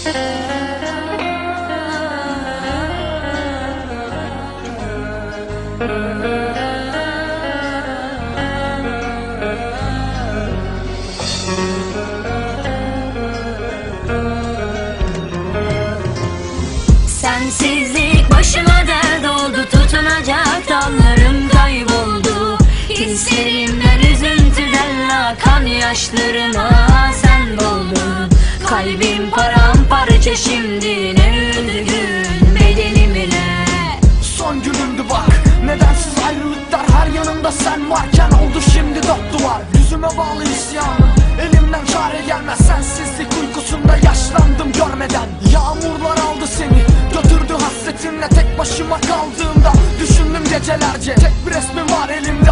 Sensizlik başıma dert oldu Tutunacak dallarım kayboldu. Hislerimden üzüntüden akan yaşlarıma sen doldun Kalbim paramparça şimdi ne üzgün bedenim ile. Son günündü bak. Nedensiz ayrılıklar her yanımda sen varken oldu şimdi dört duvar. Yüzüme bağlı isyanım. Elimden çare gelmez. Sensizlik uykusunda yaşlandım görmeden. Yağmurlar aldı seni. Götürdü hasretinle tek başıma kaldığımda. Düşündüm gecelerce. Tek bir resmin var elimde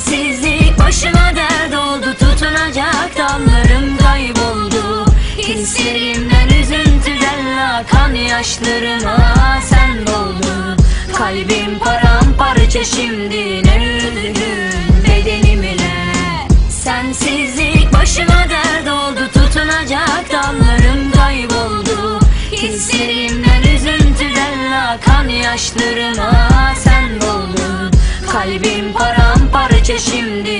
Sensizlik başıma dert oldu Tutunacak dallarım kayboldu. Hislerimden üzüntüden akan yaşlarıma sen doldun Kalbim paramparça şimdi ne üzgün bedenim ile Sensizlik başıma dert oldu Tutunacak dallarım kayboldu. Hislerimden üzüntüden akan yaşlarıma sen doldun Kalbim paramparça şimdi